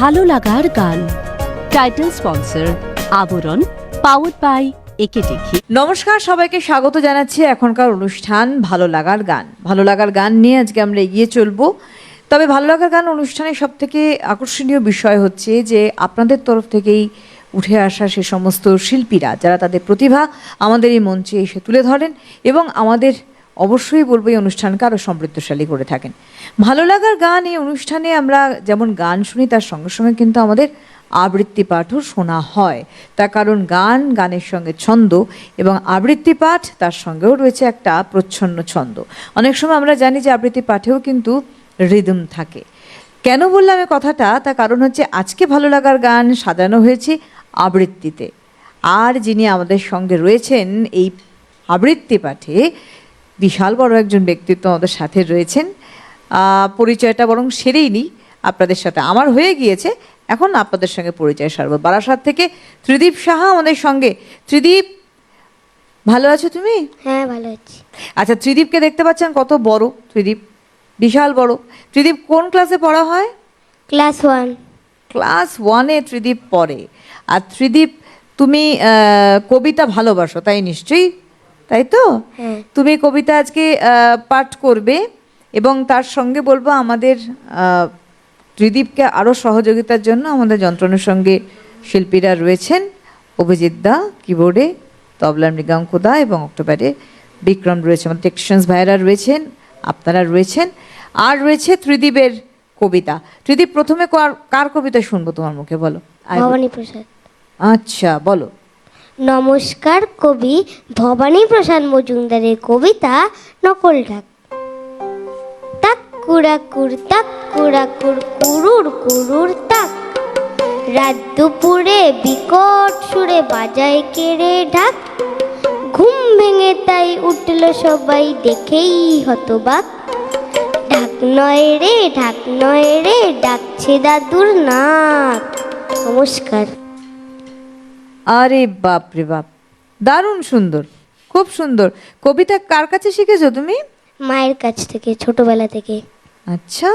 ভালো লাগার গান। টাইটেল স্পন্সর আবরণ পাওয়ার্ড বাই একে দেখি। নমস্কার, সবাইকে স্বাগত জানাচ্ছি এখনকার অনুষ্ঠান ভালো লাগার গান। ভালো লাগার গান নিয়ে আজকে আমরা এগিয়ে চলবো। তবে ভালো লাগার গান অনুষ্ঠানে সব থেকে আকর্ষণীয় বিষয় হচ্ছে যে, আপনাদের তরফ থেকেই উঠে আসা সে সমস্ত শিল্পীরা, যারা তাদের প্রতিভা আমাদের এই মঞ্চে এসে তুলে ধরেন এবং আমাদের অবশ্যই বলব এই অনুষ্ঠানকে আরও সমৃদ্ধশালী করে থাকেন। ভালো লাগার গান এই অনুষ্ঠানে আমরা যেমন গান শুনি, তার সঙ্গে সঙ্গে কিন্তু আমাদের আবৃত্তি পাঠও শোনা হয়। তার কারণ গান, গানের সঙ্গে ছন্দ এবং আবৃত্তি পাঠ, তার সঙ্গেও রয়েছে একটা প্রচ্ছন্ন ছন্দ। অনেক সময় আমরা জানি যে আবৃত্তি পাঠেও কিন্তু রিদম থাকে। কেন বললাম এই কথাটা? তার কারণ হচ্ছে আজকে ভালো লাগার গান সাজানো হয়েছে আবৃত্তিতে। আর যিনি আমাদের সঙ্গে রয়েছেন এই আবৃত্তি পাঠে বিশাল বড় একজন ব্যক্তিত্ব আমাদের সাথে রয়েছেন। পরিচয়টা বরং সেরেই নিই আপনাদের সাথে আমার হয়ে গিয়েছে। এখন আপনাদের সঙ্গে পরিচয় সারবো। বারাসাত থেকে ত্রিদীপ সাহা আমাদের সঙ্গে। ত্রিদীপ ভালো আছো তুমি? হ্যাঁ ভালো আছি। আচ্ছা ত্রিদীপকে দেখতে পাচ্ছেন কত বড় ত্রিদীপ। বিশাল বড়। ত্রিদীপ কোন ক্লাসে পড়া হয়? Class one. ক্লাস ওয়ানে ত্রিদীপ পড়ে। আর ত্রিদীপ তুমি কবিতা ভালোবাসো তাই নিশ্চয়ই? তাই তো? হ্যাঁ। তুমি কবিতা আজকে পাঠ করবে এবং তার সঙ্গে বলব আমাদের ত্রিদীপকে আরও সহযোগিতার জন্য আমাদের যন্ত্রণার সঙ্গে শিল্পীরা রয়েছেন অভিজিৎ দা কিবোর্ডে তবলা মৃগাঙ্কুদা এবং অক্টোবরে বিক্রম রয়েছে আমাদের টেকনিশিয়ানস ভাইয়েরা রয়েছেন আপনারা রয়েছেন আর রয়েছে ত্রিদীপের কবিতা। ত্রিদীপ প্রথমে কার- কার কবিতা শুনব তোমার মুখে বলো। ভবানী প্রসাদ আচ্ছা বলো। নমস্কার কবি ভবানী প্রসাদ মজুমদারের কবিতা নকল ডাক তাক কুড়াকুর তাক কুড়াকুর কুরুর কুরুর তাক। রাত দুপুরে বিকট সুরে বাজায় কেড়ে ঢাক। ঘুম ভেঙে তাই উঠল সবাই দেখেই হতবাক। ঢাক নয় রে, ঢাক নয় রে, ডাকছে দাদুর নাক। নমস্কার। আরে বাপ রে বাপ। দারুণ সুন্দর খুব সুন্দর। কবিতা কার কাছে শিখেছো তুমি? মায়ের কাছ থেকে ছোটবেলা থেকে। আচ্ছা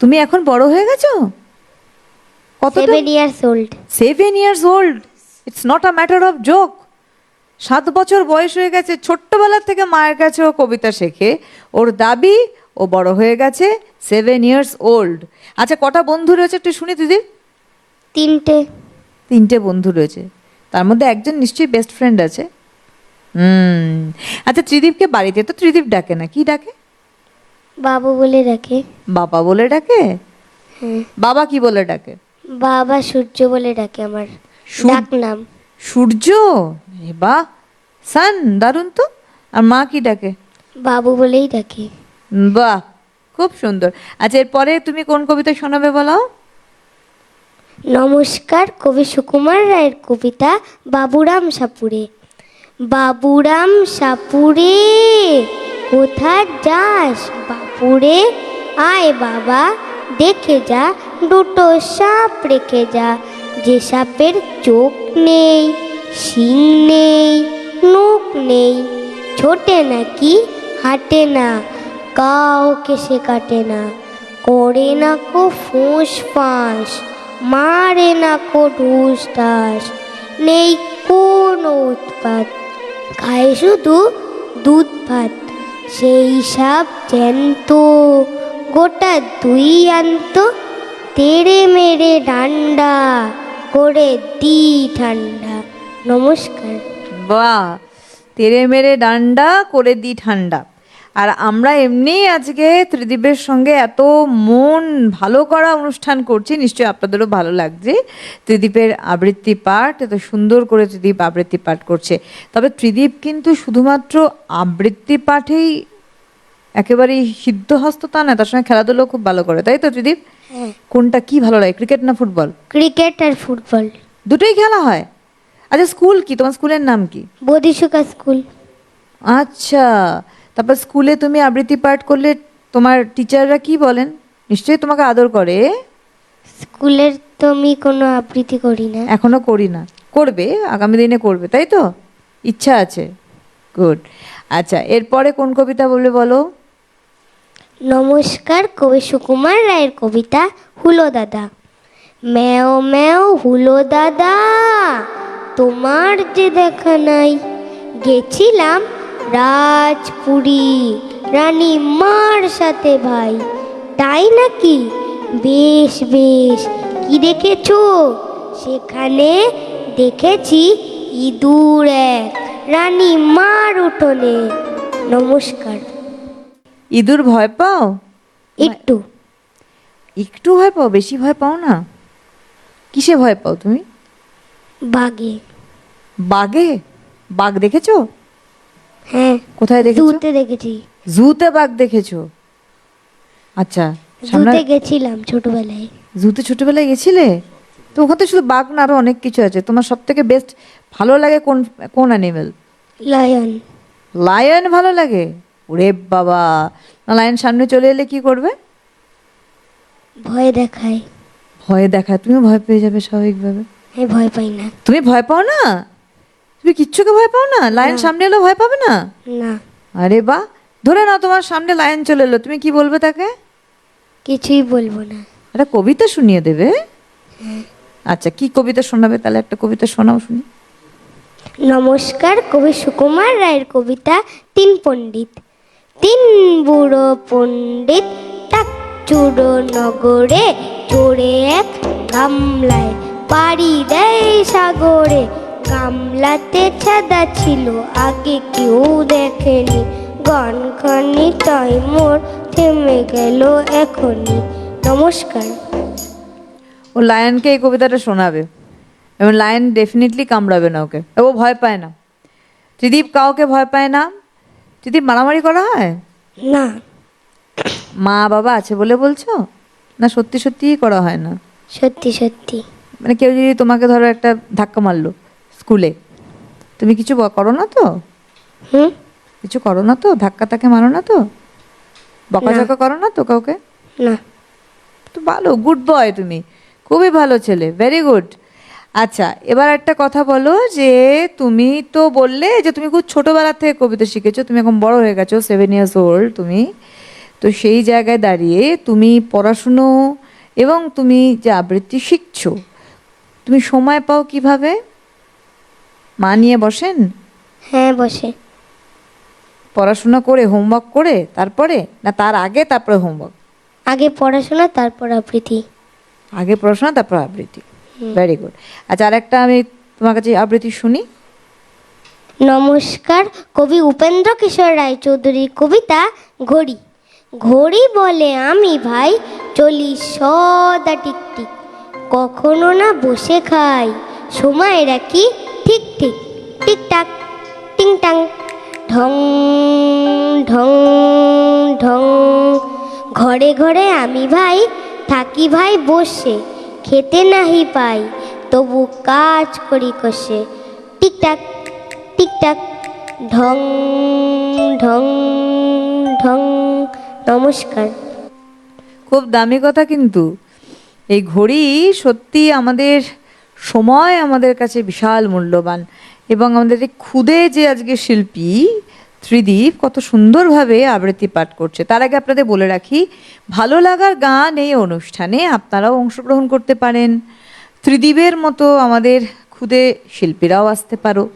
তুমি এখন বড় হয়ে গেছো? কত seven years old seven years old it's not a matter of joke সাত বছর বয়স হয়ে গেছে ছোট্টবেলা থেকে মায়ের কাছে ও কবিতা শেখে। ওর দাবি ও বড় হয়ে গেছে সেভেন ইয়ার্স ওল্ড আচ্ছা কটা বন্ধু রয়েছে একটু শুনি দিদি। তিনটে। তিনটে বন্ধু রয়েছে। তার মধ্যে একজন নিশ্চয়ই বেস্ট ফ্রেন্ড আছে। হুম। আচ্ছা ত্রিদীপকে বাড়িতে তো ত্রিদীপ ডাকে না কি ডাকে? বাবু বলে ডাকে। বাবা বলে ডাকে? হ্যাঁ। বাবা কি বলে ডাকে? বাবা সূর্য বলে ডাকে আমার। ডাক নাম। সূর্য? বাহ। সান দারুণ তো। আর মা কি ডাকে? বাবু বলেই ডাকে। বাহ খুব সুন্দর। আচ্ছা এরপরে তুমি কোন কবিতা শোনাবে বলো? নমস্কার, কবি সুকুমার রায়ের কবিতা বাবুরাম সাপুরে। বাবুরাম সাপুরে কোথা যাস বাপুরে? আয় বাবা, দেখে যা, দুটো সাপ রেখে যা। যে সাপের চোখ নেই, শিং নেই নখ নেই, ছোটে নাকি, হাঁটে না, কাউকে সে কাটে না। করে না কো ফুঁস ফাঁস মারে না কো ঢুস ঢাস নেই কোনো উৎপাত। খায় শুধু দুধ ভাত, সেই সাপ জ্যান্ত। গোটা দুই আনত তেড়ে মেরে ডান্ডা, করে দি ঠান্ডা। নমস্কার। বাহ তেরে মেরে ডান্ডা, করে দি ঠান্ডা। আর আমরা এমনি আজকে ত্রিদীপের সঙ্গে এত মন ভালো করা অনুষ্ঠান করছি নিশ্চয়ই আপনাদেরও ভালো লাগছে। ত্রিদীপের আবৃত্তি পাঠ এত সুন্দর করে ত্রিদীপ আবৃত্তি পাঠ করছে। তবে ত্রিদীপ কিন্তু শুধুমাত্র আবৃত্তি পাঠেই একেবারেই সিদ্ধহস্ত তা না তার সঙ্গে খেলাধুলো খুব ভালো করে তাই তো ত্রিদীপ হ্যাঁ। কোনটা কি ভালো লাগে ক্রিকেট না ফুটবল? ক্রিকেট আর ফুটবল। দুটোই খেলা হয়? আচ্ছা স্কুল কি? তোমার স্কুলের নাম কি? বদিসুকা স্কুল। আচ্ছা তারপর স্কুলে তুমি আবৃত্তি পাঠ করলে তোমার টিচাররা কি বলেন? নিশ্চয়ই তোমাকে আদর করে। স্কুলের তো আমি কোনো আবৃত্তি করি না। এখনও করি না। করবে আগামী দিনে করবে তাই তো? ইচ্ছা আছে। গুড। আচ্ছা এরপরে কোন কবিতা বলবে বলো? নমস্কার কবি সুকুমার রায়ের কবিতা হুলো দাদা। ম্যাও ম্যাও হুলো দাদা তোমার যে দেখা নাই। গেছিলাম রাজপুরী রানী মার সাথে ভাই। তাই নাকি? বেশ বেশ। কি দেখেছ? সেখানে দেখেছি ইঁদুর এক রানী মার উঠোনে। নমস্কার। ইঁদুর ভয় পাও? একটু। একটু ভয় পাও? বেশি ভয় পাও না? কিসে ভয় পাও তুমি? বাগে বাঘে? বাঘ দেখেছ? হ্যাঁ। কোথায় দেখেছ? জুতে দেখেছি। জুতে বাঘ দেখেছ? আচ্ছা জুতে গেছিলাম ছোটবেলায়। জুতে ছোটবেলায় গেছিলে? তো ওখানে শুধু বাঘ না আরও অনেক কিছু আছে। তোমার সব থেকে বেস্ট ভালো লাগে কোন কোন অ্যানিমেল লায়ন লায়ন ভালো লাগে? ওরে বাবা! না লায়ন সামনে চলে এলে কি করবে? ভয় দেখায়। ভয় দেখা তুমি ভয় পেয়ে যাবে স্বাভাবিকভাবে। আমি ভয় পাই না। তুমি ভয় পাও না? তুমি কিচ্ছুকে ভয় পাও না? লায়ন সামনে এলো ভয় পাবে না? না। আরে বা ধরে নাও তোমার সামনে লায়ন চলে এলো। তুমি কি বলবে তাকে? কিছুই বলব না। একটা কবিতা শুনিয়ে দেবে? আচ্ছা কি কবিতা শোনাবে? তাহলে একটা কবিতা শোনাও শুনি। নমস্কার কবি সুকুমার রায়ের কবিতা তিন পণ্ডিত। তিন বুড়ো পণ্ডিত টাক চুড়ো নগরে চড়ে এক গামলায় পাড়ি দেয় সাগরে। গামলাতে ছাদা ছিল আগে কেউ দেখেনি। গানখানি তাই মোর থেমে গেল এখনই। নমস্কার। ও লায়নকে এই কবিতাটা শোনাবে। এবং লায়ন ডেফিনেটলি কামড়াবে না ওকে। ও ভয় পায় না। ত্রিদীপ কাউকে ভয় পায় না? ত্রিদীপ মারামারি করা হয়? না। মা বাবা আছে বলে বলছো? না সত্যি সত্যিই করা হয় না? সত্যি সত্যি। মানে কেউ যদি তোমাকে ধরো একটা ধাক্কা মারলো স্কুলে। তুমি কিছু করো না তো? হুম? কিছু করো না তো? ধাক্কা তাকে মারো না তো? বকাঝকা করো না তো কাউকে? না। তো ভালো গুড বয় তুমি। খুবই ভালো ছেলে ভেরি গুড আচ্ছা এবার একটা কথা বলো যে তুমি তো বললে যে তুমি খুব ছোটবেলা থেকে কবিতা শিখেছো তুমি এখন বড় হয়ে গেছো সেভেন ইয়ার্স ওল্ড তুমি। তো সেই জায়গায় দাঁড়িয়ে তুমি পড়াশুনো এবং তুমি যে আবৃত্তি শিখছো তুমি সময় পাও কীভাবে? মা নিয়ে বসেন? হ্যাঁ বসে। পড়াশোনা করে হোমওয়ার্ক করে তারপরে? না তার আগে তারপরে হোমওয়ার্ক? আগে পড়াশোনা তারপর আবৃত্তি। আগে পড়াশোনা তারপর আবৃত্তি। ভেরি গুড আচ্ছা আর একটা আমি তোমার কাছে আবৃত্তি শুনি। নমস্কার কবি উপেন্দ্র কিশোর রায় রায়চৌধুরীর কবিতা ঘড়ি। ঘড়ি বলে আমি ভাই চলি সদা টিকটিক। কখনো না বসে খাই সময় রাখি ঠিক ঠিক, টিকটাক টিং টাং ঢং ঢং ঢং। ঘরে ঘরে আমি ভাই, থাকি ভাই বসে, খেতে নাহি পাই, তবু কাজ করি কষে। টিকটাক টিকটাক, ঢং ঢং ঢং, নমস্কার। খুব দামি কথা কিন্তু। এই ঘড়ি সত্যি আমাদের সময় আমাদের কাছে বিশাল মূল্যবান। এবং আমাদের এই ক্ষুদে যে আজকে শিল্পী ত্রিদীপ কত সুন্দরভাবে আবৃত্তি পাঠ করছে। তার আগে আপনাদের বলে রাখি, ভালো লাগার গান এই অনুষ্ঠানে আপনারাও অংশগ্রহণ করতে পারেন। ত্রিদীপের মতো আমাদের ক্ষুদে শিল্পীরাও আসতে পারো।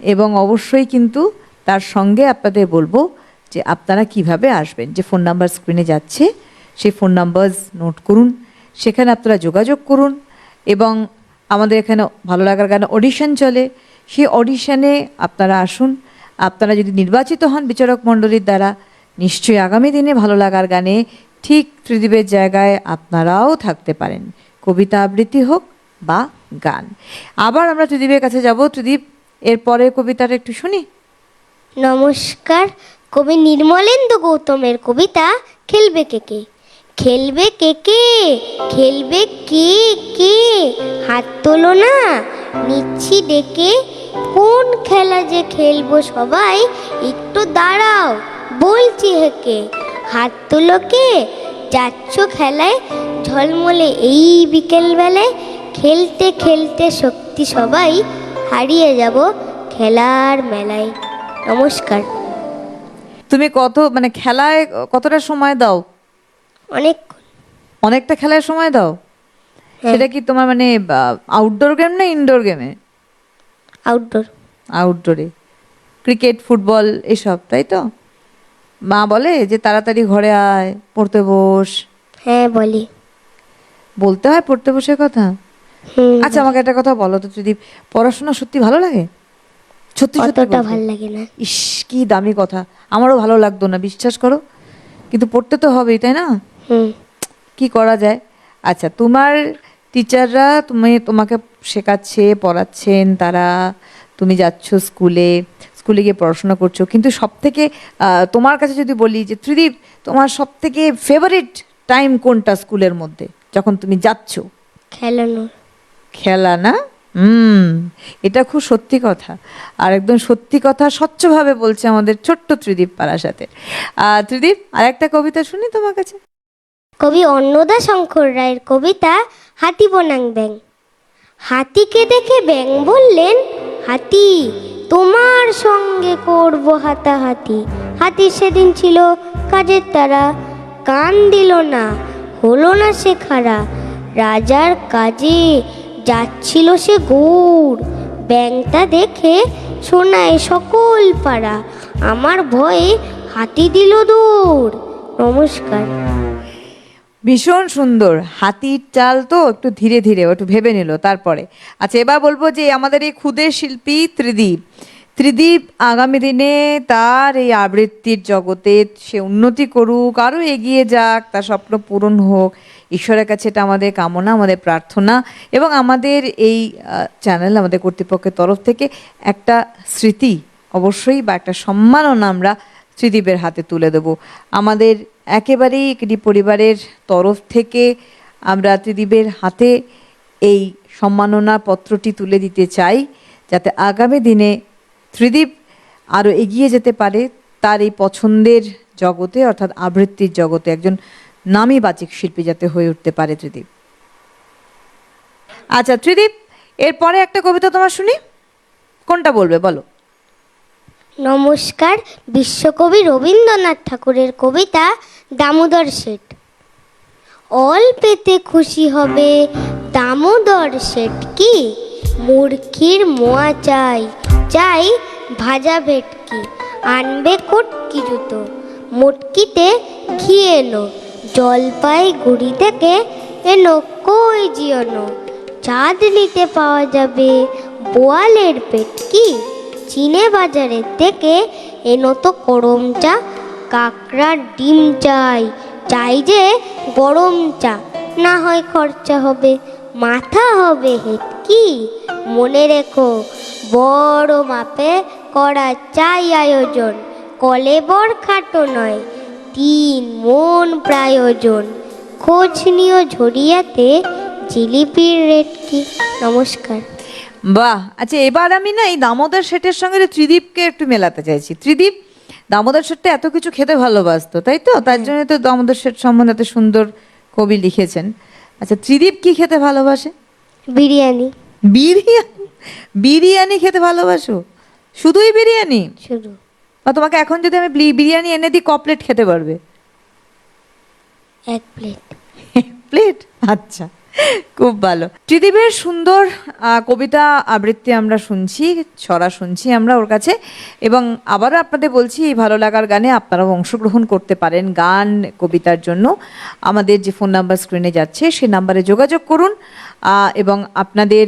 এবং অবশ্যই কিন্তু তার সঙ্গে আপনাদের বলব যে আপনারা কীভাবে আসবেন। যে ফোন নাম্বার স্ক্রিনে যাচ্ছে, সেই ফোন নাম্বার নোট করুন। সেখানে আপনারা যোগাযোগ করুন। এবং আমাদের এখানে ভালো লাগার গানে অডিশন চলে। সেই অডিশনে আপনারা আসুন। আপনারা যদি নির্বাচিত হন বিচারক মণ্ডলীর দ্বারা, নিশ্চয়ই আগামী দিনে ভালো লাগার গানে ঠিক ত্রিদীপের জায়গায় আপনারাও থাকতে পারেন। কবিতা আবৃত্তি হোক বা গান। আবার আমরা ত্রিদীপের কাছে যাব। ত্রিদীপ এর পরের কবিতাটা একটু শুনি। নমস্কার। কবি নির্মলেন্দু গৌতমের কবিতা খেলবে কে কে? খেলবে কে কে? খেলবে কে কে? হাত তোলো না। নিচ্ছি ডেকে। কোন খেলা যে খেলব সবাই, একটু দাঁড়াও, বলছি হেকে। হাত তোলো কে? যাচ্ছ খেলায়? ঝলমলে এই বিকেলবেলায়। খেলতে খেলতে শক্তি সবাই হারিয়ে যাব খেলার মেলায়। নমস্কার। তুমি কত মানে খেলায় কতটা সময় দাও? অনেক। অনেকটা খেলার সময় দাও। সেটা কি তোমার মানে আউটডোর গেম না ইনডোর গেমে আউটডোর আউটডোরে ক্রিকেট ফুটবল এসব তাই তো? মা বলে যে তাড়াতাড়ি ঘরে আয় পড়তে বস। হ্যাঁ বলি। বলতে হয় পড়তে বসে কথা? আচ্ছা আমাকে একটা কথা বলো তো যদি পড়াশোনা সত্যি ভালো লাগে? সত্যি সত্যি। ভালো লাগে না। ইস কি দামি কথা। আমারও ভালো লাগতো না বিশ্বাস করো। কিন্তু পড়তে তো হবেই তাই না? কি করা যায়? আচ্ছা তোমার টিচাররা তুমি তোমাকে শেখাচ্ছে পড়াচ্ছেন তারা তুমি যাচ্ছ স্কুলে স্কুলে গিয়ে পড়াশোনা করছ। কিন্তু সব থেকে তোমার কাছে যদি বলি যে ত্রিদীপ তোমার সব থেকে ফেভারিট টাইম কোনটা স্কুলের মধ্যে? যখন তুমি যাচ্ছ। খেলানোর খেলা না? হুম এটা খুব সত্যি কথা। আর একদম সত্যি কথা স্বচ্ছভাবে বলছে আমাদের ছোট্ট ত্রিদীপ পাড়ার সাথে। ত্রিদীপ আর একটা কবিতা শুনি তোমার কাছে? কবি অন্নদা শঙ্কর রায়ের কবিতা হাতি বনাং ব্যাং। হাতিকে দেখে ব্যাং বললেন, হাতি, তোমার সঙ্গে করব হাতাহাতি। হাতি সেদিন ছিল কাজের তারা, কান দিল না, হলো না সে খাড়া। রাজার কাজে যাচ্ছিল সে গৌড়। ব্যাংটা দেখে শোনায় সকল পাড়া। আমার ভয়ে হাতি দিল দৌড়। নমস্কার। ভীষণ সুন্দর। হাতির চাল তো একটু ধীরে ধীরে, একটু ভেবে নিল, তারপরে। আচ্ছা এবার বলব যে আমাদের এই ক্ষুদে শিল্পী ত্রিদীপ। ত্রিদীপ আগামী দিনে তার এই আবৃত্তির জগতে সে উন্নতি করুক আরও এগিয়ে যাক, তার স্বপ্ন পূরণ হোক। ঈশ্বরের কাছে এটা আমাদের কামনা, আমাদের প্রার্থনা এবং আমাদের এই চ্যানেল আমাদের কর্তৃপক্ষের তরফ থেকে একটা স্মৃতি অবশ্যই বা একটা সম্মাননা আমরা ত্রিদীপের হাতে তুলে দেব। আমাদের একেবারেই একটি পরিবারের তরফ থেকে আমরা ত্রিদীপের হাতে এই সম্মাননা পত্রটি তুলে দিতে চাই, যাতে আগামী দিনে ত্রিদীপ আরও এগিয়ে যেতে পারে তার এই পছন্দের জগতে, অর্থাৎ আবৃত্তির জগতে, একজন নামী বাচিক শিল্পী যাতে হয়ে উঠতে পারে ত্রিদীপ আচ্ছা ত্রিদীপ এরপরে একটা কবিতা তোমার শুনি? কোনটা বলবে? বলো। নমস্কার, বিশ্বকবি রবীন্দ্রনাথ ঠাকুরের কবিতা দামোদর শেঠ। অল্পেতে খুশি হবে দামোদর শেঠ কি? মুরখির মোয়া চাই চাই ভাজা ভেটকি, আনবে কটকি জুতো, মুটকিতে ঘি এনো, জলপাই গুড়ি থেকে এনো, কই জিওনো, চাঁদ নিতে পাওয়া যাবে বোয়ালের পেটকি। চিনে বাজারের থেকে এনো তো করম চা কাঁকড়ার ডিম চাই। চাই যে গরম চা, না হয় খরচা হবে, মাথা হবে হেটকি মনে রেখো, বড় মাপে করা চাই আয়োজন কলেবর খাটো নয়, তিন মন প্রয়োজন। খোঁজ নিও ঝরিয়াতে, জিলিপির রেট কি? নমস্কার। বাহ। আচ্ছা এবার আমি না এই দামোদর শেঠের সঙ্গে যে ত্রিদীপকে একটু মেলাতে চাইছি। ত্রিদীপ দামোদর শেঠটা এত কিছু খেতে ভালোবাসতো তাই তো? তার জন্য তো দামোদর শেঠ সম্বন্ধে এত সুন্দর কবি লিখেছেন। আচ্ছা ত্রিদীপ কি খেতে ভালোবাসে? বিরিয়ানি। বিরিয়ানি? বিরিয়ানি খেতে ভালোবাসো? শুধুই বিরিয়ানি? শুরু বা তোমাকে এখন যদি আমি বিরিয়ানি এনে দিই ক প্লেট খেতে পারবে? এক প্লেট। প্লেট? আচ্ছা। খুব ভালো। ত্রিদীপের সুন্দর কবিতা আবৃত্তি আমরা শুনছি, ছড়া শুনছি আমরা ওর কাছে এবং আবারও আপনাদের বলছি, এই ভালো লাগার গানে আপনারাও অংশগ্রহণ করতে পারেন গান, কবিতার জন্য। আমাদের যে ফোন নাম্বার স্ক্রিনে যাচ্ছে, সে নাম্বারে যোগাযোগ করুন এবং আপনাদের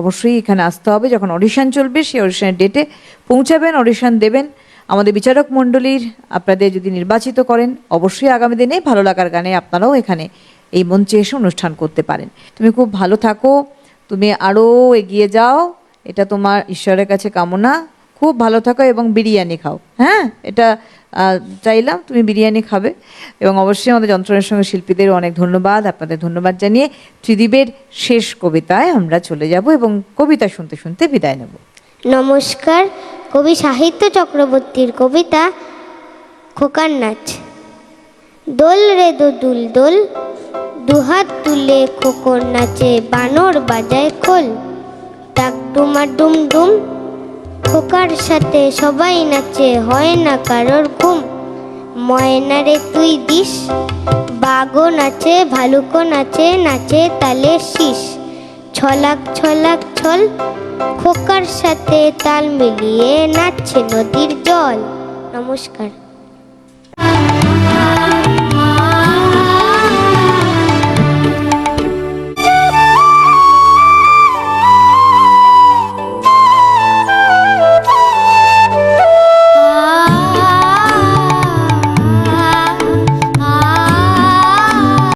অবশ্যই এখানে আসতে হবে। যখন অডিশন চলবে সেই অডিশনের ডেটে পৌঁছাবেন অডিশন দেবেন। আমাদের বিচারক মণ্ডলীর, আপনাদের যদি নির্বাচিত করেন, অবশ্যই আগামী দিনে ভালো লাগার গানে আপনারাও এখানে এই মঞ্চে এসে অনুষ্ঠান করতে পারেন। তুমি খুব ভালো থাকো, তুমি আরও এগিয়ে যাও, এটা তোমার ঈশ্বরের কাছে কামনা। খুব ভালো থাকো এবং বিরিয়ানি খাও। হ্যাঁ এটা চাইলাম তুমি বিরিয়ানি খাবে। এবং অবশ্যই আমাদের যন্ত্রণার সঙ্গে শিল্পীদের অনেক ধন্যবাদ। আপনাদের ধন্যবাদ জানিয়ে ত্রিদীপের শেষ কবিতায় আমরা চলে যাব এবং কবিতা শুনতে শুনতে বিদায় নেব। নমস্কার। কবি সাহিত্য চক্রবর্তীর কবিতা খোকার নাচ। দোল রে দোদুল দোল দুহাত তুলে খোকর নাচে, বানর বাজায় খোল। ডাক ডুমা ডুম ডুম, খোকার সাথে সবাই নাচে, হয় না কারোর ঘুম। ময়না রে তুই দিস, বাঘও নাচে, ভালুকও নাচে নাচে তালে শীষ। ছলাক ছলাক ছল, খোকার সাথে তাল মিলিয়ে নাচছে নদীর জল। নমস্কার।